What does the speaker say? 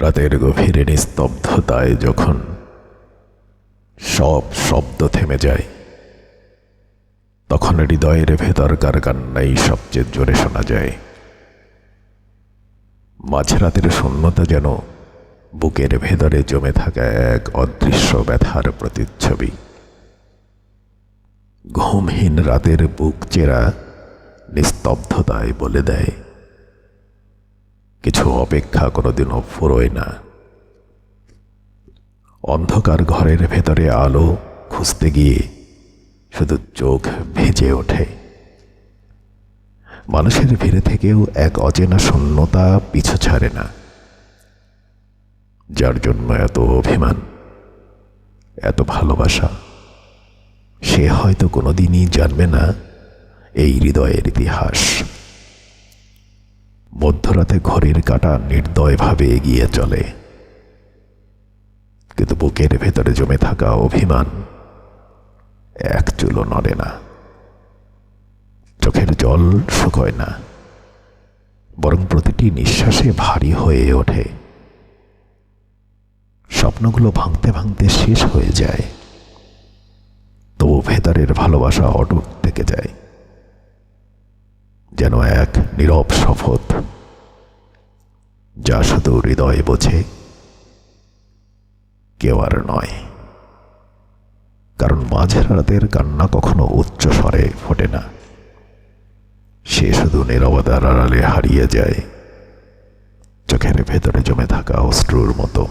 রাতের গভীরে নিস্তব্ধতায় যখন সব শব্দ থেমে যায়, তখন হৃদয়ের ভেতরকার কান্নাই সবচেয়ে জোরে শোনা যায়। মাঝরাতের শূন্যতা যেন বুকের ভেতরে জমে থাকা এক অদৃশ্য ব্যথার প্রতিচ্ছবি। ঘুমহীন রাতের বুক চেরা নিস্তব্ধতায় বলে দেয় কিছু অপেক্ষা কোনোদিনও ফুরোয় না। অন্ধকার ঘরের ভেতরে আলো খুঁজতে গিয়ে শুধু চোখ ভেজে ওঠে। মানুষের ভিড়ে থেকেও এক অচেনা শূন্যতা পিছু ছাড়ে না। যার জন্য এত অভিমান, এত ভালোবাসা, সে হয়তো কোনোদিনই জানবে না এই হৃদয়ের ইতিহাস। মধ্যরাতে ঘড়ির কাটা নির্দয়ভাবে এগিয়ে চলে। কিন্তু বুকের ভেতরে জমে থাকা অভিমান এক চুলো নড়ে না। চোখের জল শুকোয় না। বরং প্রতিটি নিঃশ্বাসে ভারী হয়ে ওঠে। স্বপ্নগুলো ভাঙতে ভাঙতে শেষ হয়ে যায়। তবু ভেতরের ভালোবাসা অটুট থেকে যায়। যেন এক নীরব শপথ, যা শুধু হৃদয়ে বোঝে কেউ আর নয়। কারণ মাঝের রাতের কান্না কখনো উচ্চ স্বরে ফোটে না। সে শুধু নীরবতার আড়ালে হারিয়ে যায়, চোখের ভেতরে জমে থাকা অশ্রুর মতো।